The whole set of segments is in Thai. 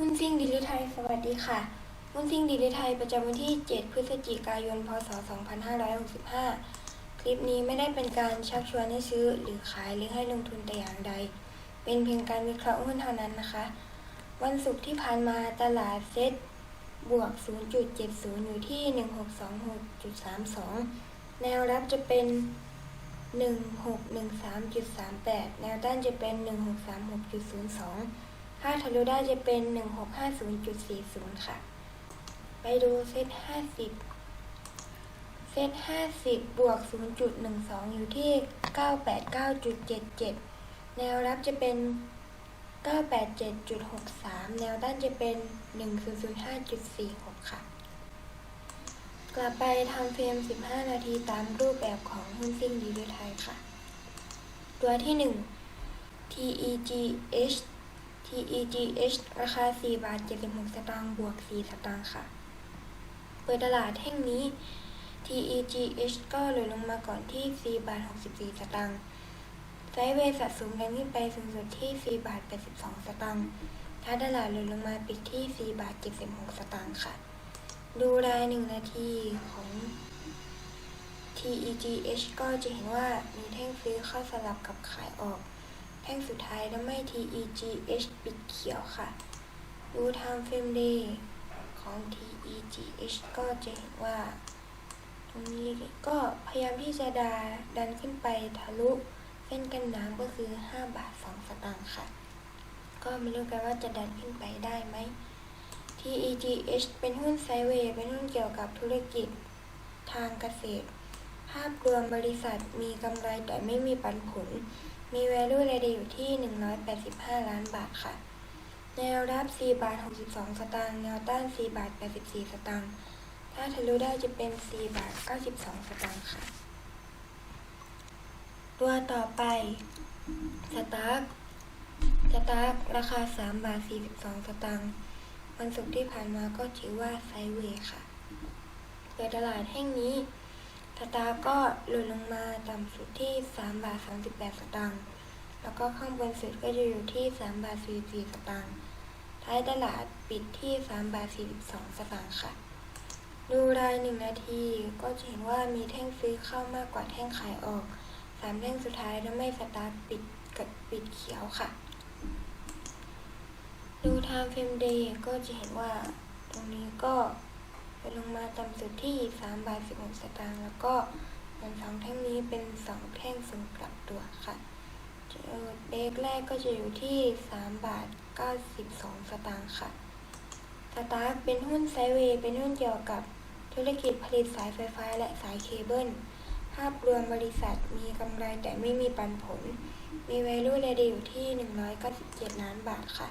หุ้นซิ่งดิลิไทยสวัสดีค่ะหุ้นซิ่งดิลิไทยประจำวันที่ 7 พฤศจิกายน พศ 2565 คลิปนี้ไม่ได้เป็นการชักชวนให้ซื้อหรือขายหรือให้ลงทุนแต่อย่างใด เป็นเพียงการวิเคราะห์หุ้นเท่านั้นนะคะ วันศุกร์ที่ผ่านมาตลาดเซ็ตบวก 0.70 อยู่ที่ 1626.32 แนวรับจะเป็น 1613.38 แนวต้านจะเป็น 1636.02 ถ้าทะลุได้จะเป็น 1650.40 ค่ะ ไปดูเซต50 เซต50 บวก 0.12 อยู่ที่ 989.77 แนวรับจะเป็น 987.63 แนวต้านจะเป็น 1005.46 ค่ะ กลับไปทำเฟรม 15 นาทีตามรูปแบบของหุ้นซิ่งดีด้วยไทยค่ะ ตัวที่ 1 TEGH TEGH ราคา 4 บาท 76 สตางค์ บวก 4 สตางค์ค่ะ เปิดตลาดแท่งนี้ TEGH ก็หล่นลงมาก่อนที่ 4 บาท 64 สตางค์ ไซด์เวย์สะสมกันขึ้นไปสูงสุดที่ 4 บาท 82 สตางค์ถ้าตลาดหล่นลงมาปิดที่ 4 บาท 76 สตางค์ค่ะ ดูราย1นาทีของ TEGH ก็จะเห็นว่ามีแท่งซื้อเข้าสลับกับขายออก แท่งสุดท้ายทำให้ TEGH ปิดเขียวค่ะ ดู Time Frame Day ของ TEGH ก็จะเห็นว่า ตรงนี้ก็พยายามที่จะดาดันขึ้นไปทะลุเส้นกันน้ำก็คือ 5 บาท 2 สตางค์ค่ะ ก็ไม่รู้กันว่าจะดันขึ้นไปได้ไหม TEGH เป็นหุ้นไซเวย์เป็นหุ้นเกี่ยวกับธุรกิจทางเกษตร ภาพรวมบริษัทมีกำไรแต่ไม่มีปันผล มี value รายได้อยู่ที่ 185 ล้านบาทค่ะ แนวรับ 4 บาท 62 สตางค์ แนวต้าน 4 บาท 84 สตางค์ ถ้าทะลุได้จะเป็น 4 บาท 92 สตางค์ค่ะ ตัวต่อไป สตาร์กสตาร์กราคา 3 บาท 42 สตางค์ วันศุกร์ที่ผ่านมาก็ถือว่าไซด์เวย์ค่ะเปิดตลาดแห่งนี้ สตาร์ก็หล่นลงมาต่ำสุดที่ 3 บาท 38 สตางค์ แล้วก็ข้างบนสุดก็จะอยู่ที่ 3 บาท 44 สตางค์ ท้ายตลาดปิดที่ 3 บาท 42 สตางค์ค่ะ ดูราย1นาทีก็จะเห็นว่ามีแท่งซื้อเข้ามากกว่าแท่งขายออก3แท่งสุดท้ายทำให้สตาร์ปิดกับปิดเขียวค่ะ ดู Time Frame Day ก็จะเห็นว่าตรงนี้ก็ ลงมาต่ำสุดที่ 3 บาท 16 สตางค์ แล้วก็มันสองแท่งนี้เป็น 2 แท่งส่งกลับตัวค่ะเจอเบรกแรกก็จะอยู่ที่ 3 บาท 92 สตางค์ค่ะสตาร์เป็นหุ้นไซเวย์เป็นหุ้นเกี่ยวกับธุรกิจผลิตสายไฟฟ้าและสายเคเบิล ภาพรวมบริษัทมีกำไรแต่ไม่มีปันผล มี value รายได้อยู่ที่ 197 ล้านบาทค่ะ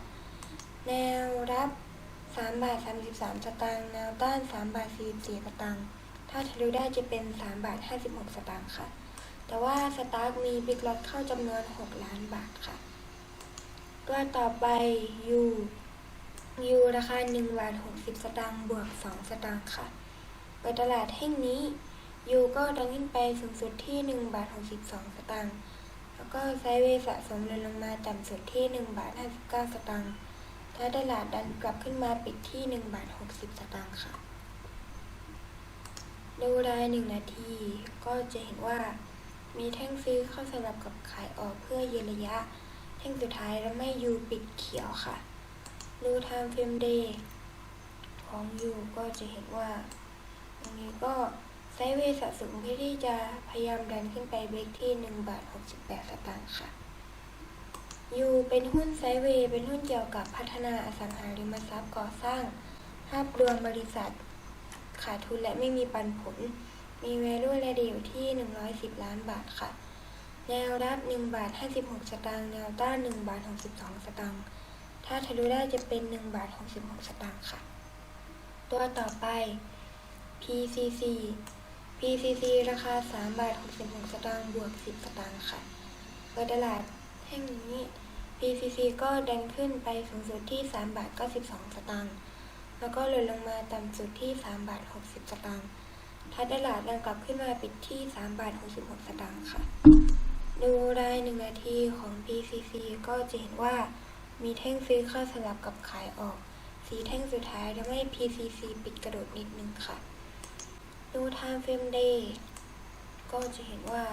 แนวรับ 3บาท33สตางค์แนวต้าน3บาท44สตางค์ถ้าทะลุได้จะเป็น3บาท56สตางค์ค่ะ แต่ว่าสตาร์มีบิ๊กล็อตเข้าจำนวน6ล้านบาทค่ะ ตัวต่อไปยูยูราคา1บาท60สตางค์บวก2สตางค์ค่ะเปิดตลาดแห่งนี้ยูก็ดังขึ้นไปสูงสุดที่1บาท62สตางค์แล้วก็ไซเวสะสมเลยลงมาต่ำสุดที่1บาท59สตางค์ ถ้าตลาดดันกลับขึ้นมาปิดที่1บาท60 สตางค์ค่ะ ดูราย1นาทีก็จะเห็นว่ามีแท่งซื้อเข้าสลับกับขายออกเพื่อเยืนระยะ แท่งสุดท้ายแล้วไม่ยูปิดเขียวค่ะ ดู Time Frame Day ของยูก็จะเห็นว่าตรงนี้ก็ไซด์เวย์สะสมเพื่อที่จะพยายามดันขึ้นไปเบรกที่1บาท68 สตางค์ค่ะ ยูเป็นหุ้นไซเวย์เป็นหุ้นเกี่ยวกับพัฒนาอสังหาริมทรัพย์ก่อสร้าง ภาพรวมบริษัท ขาดทุนและไม่มีปันผล มี value รายได้อยู่ที่ 110 ล้านบาทค่ะ แนวรับ 1 บาท 56 สตางค์ แนวต้าน 1 บาท 62 สตางค์ ถ้าทะลุได้จะเป็น 1 บาท 66 สตางค์ค่ะ ตัวต่อไป PCC PCC ราคา 3 บาท 66 สตางค์ บวก 10 สตางค์ค่ะเปิดตลาด แห่งนี้ PCC ก็ดันขึ้นไปสูงสุดที่3บาท92 สตางค์ แล้วก็หล่นลงมาต่ำสุดที่3บาท60 สตางค์ถ้าตลาดดันกลับขึ้นมาปิดที่3บาท66 สตางค์ค่ะ ดูราย1นาทีของ PCC ก็จะเห็นว่ามีแท่งซื้อเข้าสลับกับขายออก สีแท่งสุดท้ายทำให้ PCC ปิดกระโดดนิดนึงค่ะ ดู Time Frame Day ก็จะเห็นว่า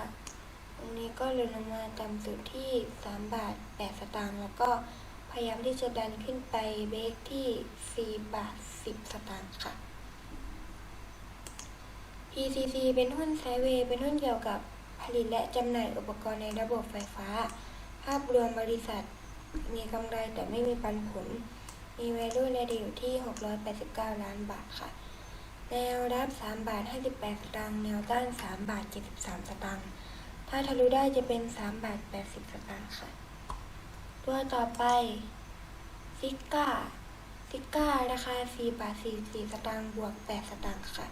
ตรงนี้ก็เลยลงมาต่ำสุดที่ 3 บาท 8 สตางค์แล้วก็พยายามที่จะดันขึ้นไปเบรกที่ 4 บาท 10 สตางค์ค่ะ PCC เป็นหุ้นไซเวย์เป็นหุ้นเกี่ยวกับผลิตและจำหน่ายอุปกรณ์ในระบบไฟฟ้า ภาพรวมบริษัท มีกำไรแต่ไม่มีปันผล มี value ในดีอยู่ที่ 689 ล้านบาทค่ะ แนวรับ 3 บาท 58 สตางค์ แนวต้าน 3 บาท 73 สตางค์ ถ้าทะลุได้จะเป็น3บาท80สตางค์ค่ะ ตัวต่อไปซิก้าซิก้าราคา4บาท44สตางค์บวก8สตางค์ค่ะ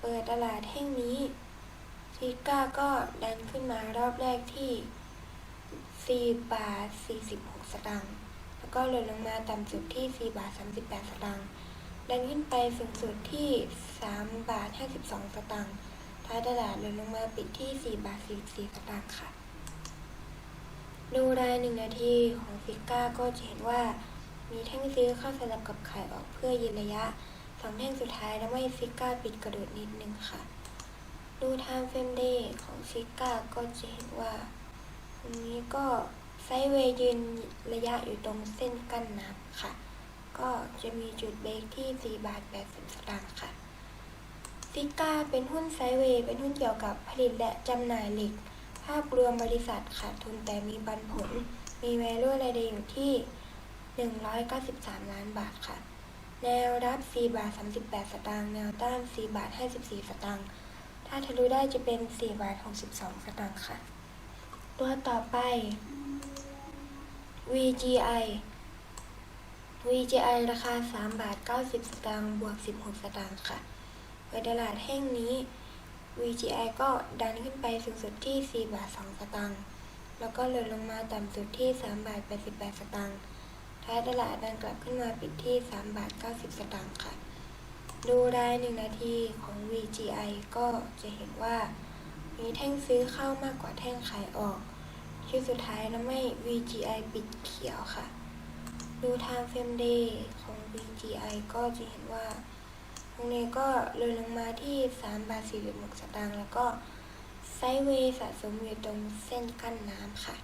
เปิดตลาดแห่งนี้ซิก้าก็ดันขึ้นมารอบแรกที่4บาท46สตางค์แล้วก็ลดลงมาต่ำสุดที่4บาท38สตางค์ดันขึ้นไปสูงสุดที่3บาท52สตางค์ ท้ายตลาดลดลงมาปิดที่ 4 บาท 44สตางค์ค่ะ ดูรายหนึ่งนาทีของฟิก้าก็จะเห็นว่า มีแท่งซื้อเข้าสลับกับขายออกเพื่อยืนระยะสองแท่งสุดท้ายแล้วไม่ฟิก้าปิดกระโดดนิดนึงค่ะ ดู Time Frame Day ของฟิก้าก็จะเห็นว่าตรงนี้ก็ไซด์เวย์ยืนระยะอยู่ตรงเส้นกั้นน้ำค่ะ ก็จะมีจุดเบรกที่ 4 บาท 80 สตางค์ค่ะ ฟิก้าเป็นหุ้นไซเวย์เป็นหุ้นเกี่ยวกับผลิตและจำหน่ายเหล็ก ภาพรวมบริษัทขาดทุนแต่มีปันผล มี value รายได้อยู่ที่ 193 ล้านบาทค่ะ แนวรับ 4 บาท 38 สตางค์ แนวต้าน 4 บาท 54 สตางค์ ถ้าทะลุได้จะเป็น 4 บาท 62 สตางค์ค่ะ ตัวต่อไป VGI VGI ราคา 3 บาท 90 สตางค์ บวก 16 สตางค์ค่ะ เปิดตลาดแห่งนี้ VGI ก็ดันขึ้นไปสูงสุดที่ 4 บาท 2 สตางค์ แล้วก็ลดลงมาต่ำสุดที่ 3 บาท 88 สตางค์ ท้ายตลาดดันกลับขึ้นมาปิดที่ 3 บาท 90 สตางค์ค่ะ ดูราย1นาทีของ VGI ก็จะเห็นว่า มีแท่งซื้อเข้ามากกว่าแท่งขายออกชื่อสุดท้ายแล้วไม่ VGI ปิดเขียวค่ะ ดู Time Frame Day ของ VGI ก็จะเห็นว่า ตรงนี้ก็เลยลงมาที่3บาท46สตางค์แล้วก็ไซเวย์สะสมอยู่ตรงเส้นกั้นน้ำค่ะ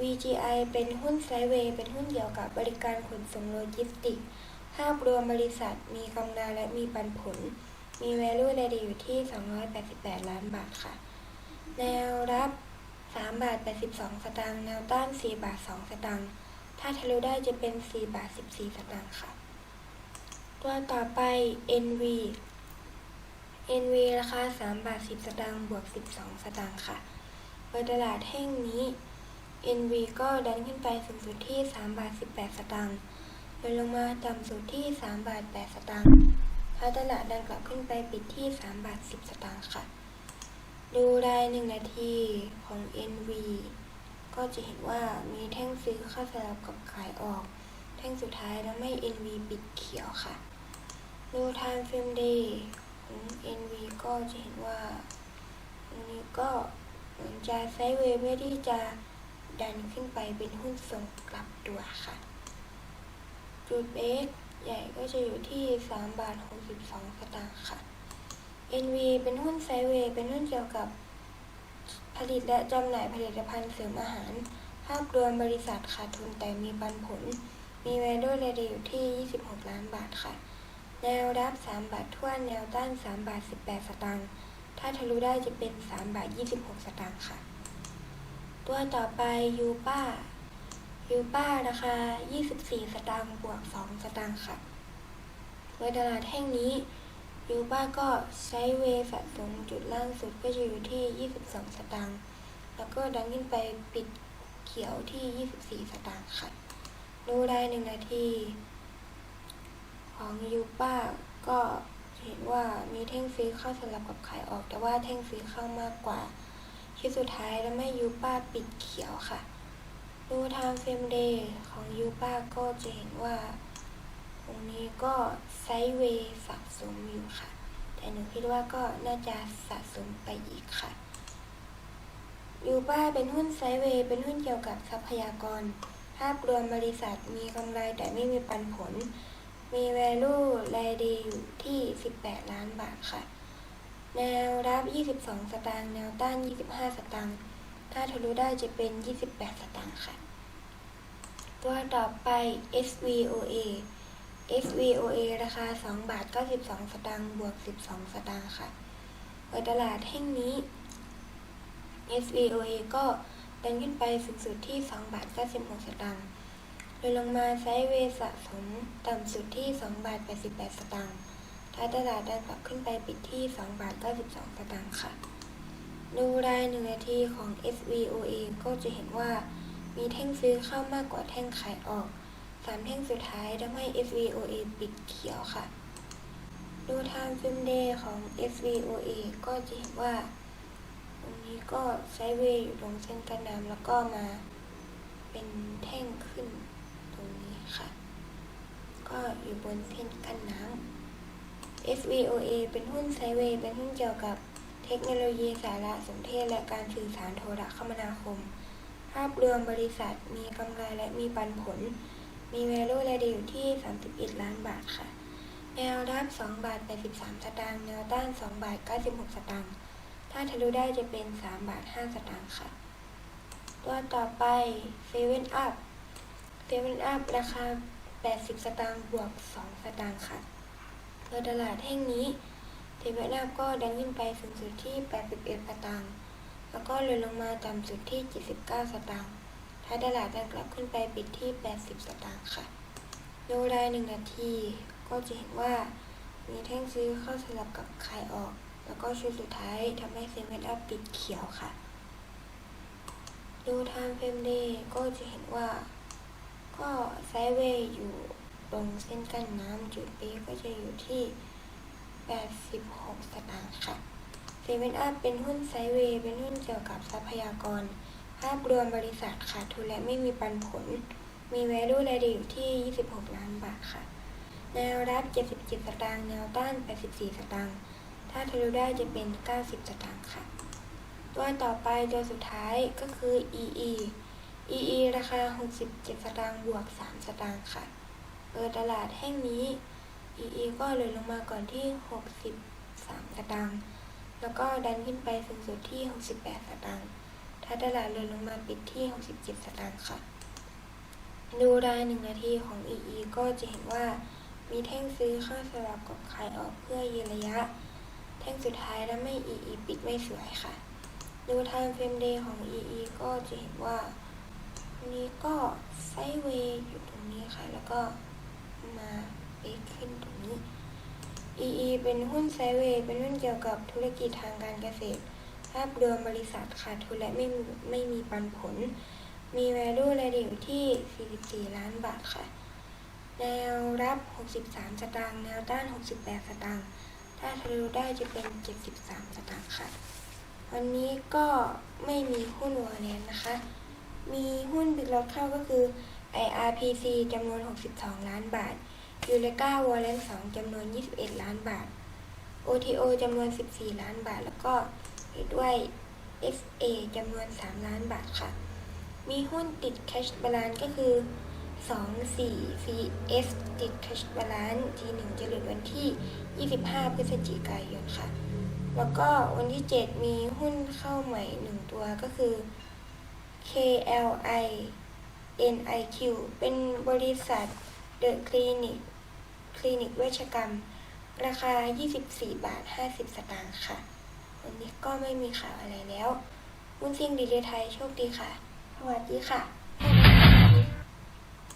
VGI เป็นหุ้นไซเวย์เป็นหุ้นเกี่ยวกับบริการขนส่งโลจิสติกส์ภาพรวมบริษัทมีกำไรและมีปันผล มี value รายได้อยู่ที่ 288 ล้านบาทค่ะ แนวรับ3บาท82 สตางค์ แนวต้าน4บาท 2 สตางค์ ถ้าทะลุได้จะเป็น 4 บาท 14 สตางค์ค่ะ ตัวต่อไป NV NV ราคา3บาท10 สตางค์บวก 12 สตางค์ค่ะเปิดตลาดแห่งนี้ NV ก็ดันขึ้นไปสูงสุดที่3บาท18 สตางค์ลดลงมาต่ำสุดที่3บาท8 สตางค์ท้าตลาดดันกลับขึ้นไปปิดที่3บาท10 สตางค์ค่ะ ดูราย1นาทีของ NV ก็จะเห็นว่ามีแท่งซื้อเข้าสลับกับขายออก แท่งสุดท้ายแล้วไม่ NV ปิดเขียวค่ะ ดู Time Frame Day NV ก็จะเห็นว่าตรงนี้ก็เหมือนจะไซด์เวย์เพื่อที่จะดันขึ้นไปเป็นหุ้นส่งกลับตัวค่ะ จุดเบรกใหญ่ก็จะอยู่ที่ 3 บาท 62สตางค์ค่ะ NV เป็นหุ้นไซด์เวย์เป็นหุ้นเกี่ยวกับผลิตและจำหน่ายผลิตภัณฑ์เสริมอาหาร ภาพรวมบริษัทขาดทุนแต่มีปันผล มี value รายได้อยู่ที่ 26 ล้านบาทค่ะ แนวรับ 3 บาททวนแนวต้าน 3 บาท 18 สตางค์ ถ้าทะลุได้จะเป็น 3 บาท 26 สตางค์ค่ะ ตัวต่อไปยูป้า ยูป้าราคา 24 สตางค์บวก 2 สตางค์ค่ะโดยตลาดแห่งนี้ยูป้าก็ใช้เวย์สะสมจุดล่างสุดก็จะอยู่ที่ 22 สตางค์ แล้วก็ดันขึ้นไปปิดเขียวที่ 24 สตางค์ค่ะ ดูได้หนึ่งนาที ของยูป้าก็เห็นว่ามีแท่งซื้อเข้าสลับกับขายออก แต่ว่าแท่งซื้อเข้ามากกว่าคิดสุดท้ายแล้วไม่ยูป้าปิดเขียวค่ะ ดู Time Frame Day ของยูป้าก็จะเห็นว่าตรงนี้ก็ไซด์เวย์สะสมอยู่ค่ะ แต่หนูคิดว่าก็น่าจะสะสมไปอีกค่ะยูป้าเป็นหุ้นไซด์เวย์เป็นหุ้นเกี่ยวกับทรัพยากร ภาพรวมบริษัทมีกำไรแต่ไม่มีปันผล มี value รายดีอยู่ที่ 18 ล้านบาทค่ะ แนวรับ 22 สตางค์ แนวต้าน 25 สตางค์ ถ้าทะลุได้จะเป็น 28 สตางค์ค่ะ ตัวต่อไป SVOA SVOA ราคา 2 บาท 92 สตางค์ บวก 12 สตางค์ค่ะเปิดตลาดแห่งนี้ SVOA ก็ดันขึ้นไปสูงสุดที่ 2 บาท 96 สตางค์ ยลงมาไซด์เวย์สะสมต่ำสุดที่ 2 บาท 88 สตางค์ท้ายตลาดดันกลับขึ้นไปปิดที่ 2 บาท 92 สตางค์ค่ะ ดูรายหนึ่งนาทีของ SVOA ก็จะเห็นว่ามีแท่งซื้อเข้ามากกว่าแท่งขายออกสามแท่งสุดท้ายทำให้ SVOA ปิดเขียวค่ะ ดู Time Frame Day ของ SVOA ก็จะเห็นว่าตรงนี้ก็ไซด์เวย์อยู่ตรงเส้นกันน้ำแล้วก็มาเป็นแท่งขึ้น ก็อยู่บนเส้นกันน้ำ SVOA เป็นหุ้นไซเวย์เป็นหุ้นเกี่ยวกับเทคโนโลยีสารสนเทศและการสื่อสารโทรคมนาคม ภาพรวมบริษัทมีกำไรและมีปันผล มี value รายได้อยู่ที่ 31 ล้านบาทค่ะ แนวรับ2บาท83สตางค์ แนวต้าน2บาท96 สตางค์ ถ้าทะลุได้จะเป็น3บาท5สตางค์ค่ะ ตัวต่อไป7 up 7 up ราคา 80 สตางค์บวก 2 สตางค์ค่ะ โดยตลาดแห่งนี้7 up ก็ดันขึ้นไปสูงสุดที่ 81 สตางค์ แล้วก็เลยลงมาต่ำสุดที่ 79 สตางค์ท้ายตลาดดันกลับขึ้นไปปิดที่ 80 สตางค์ค่ะดูรายหนึ่งนาทีก็จะเห็นว่ามีแท่งซื้อเข้าสลับกับขายออก แล้วก็ชุดสุดท้ายทำให้เซเว่นอัพปิดเขียวค่ะ ดู Time Frame Day ก็จะเห็นว่า ก็ไซเวย์อยู่ตรงเส้นกั้นน้ำจุดเบก็จะอยู่ที่ 86 สตางค์ค่ะเซเว่นอัพเป็นหุ้นไซเวย์เป็นหุ้นเกี่ยวกับทรัพยากร ภาพรวมบริษัทขาดทุนและไม่มีปันผล มี value รายได้อยู่ที่ 26 ล้านบาทค่ะ แนวรับ 77 สตางค์ แนวต้าน 84 สตางค์ ถ้าทะลุได้จะเป็น 90 สตางค์ค่ะ ตัวต่อไปตัวสุดท้ายก็คือ EE าคา67 สตางค์บวก 3 สตางค์ค่ะเปิดตลาดแห่งนี้ EE ก็เลยลงมาก่อนที่ 63 สตางค์ แล้วก็ดันขึ้นไปสูงสุดที่ 68 สตางค์ ถ้าตลาดเลยลงมาปิดที่ 67 สตางค์ค่ะ ดูรายหนึ่งนาทีของ EE ก็จะเห็นว่ามีแท่งซื้อเข้าสลับกับขายออกเพื่อยืนระยะ แท่งสุดท้ายแล้วไม่ EE ปิดไม่สวยค่ะ ดู Time Frame Day ของ EE ก็จะเห็นว่า นนี้ก็ไซเวย์อยู่ตรงนี้ค่ะ แล้วก็มาเบรกขึ้นตรงนี้ EE เป็นหุ้นไซเวย์เป็นหุ้นเกี่ยวกับธุรกิจทางการเกษตร ภาพรวมบริษัทขาดทุนและไม่ไม่มีปันผล มี value รายได้อยู่ที่ 44 ล้านบาทค่ะ แนวรับ 63 สตางค์ แนวต้าน 68 สตางค์ ถ้าทะลุได้จะเป็น 73 สตางค์ค่ะ วันนี้ก็ไม่มีหุ้นวอร์เรนนะคะ มีหุ้นบิดล็อตเข้าก็คือ IRPC จำนวน 62 ล้านบาทยูเลกาวอร์เรน2จำนวน 21 ล้านบาท OTO จำนวน 14 ล้านบาท แล้วก็ด้วย FA จำนวน 3 ล้านบาทค่ะ มีหุ้นติด Cash Balance ก็คือ 2 4 CS ติด Cash Balance ทีหนึ่งจะหลุดวันที่ 25 พฤศจิกายนค่ะ แล้วก็วันที่ 7 มีหุ้นเข้าใหม่ 1 ตัวก็คือ KLI NIQ เป็นบริษัท The Clinic คลินิกเวชกรรม ราคา 24 บาท 50 สตางค์ค่ะ วันนี้ก็ไม่มีข่าวอะไรแล้ววุ้นซิ่งดีเลไทยโชคดีค่ะ สวัสดีค่ะ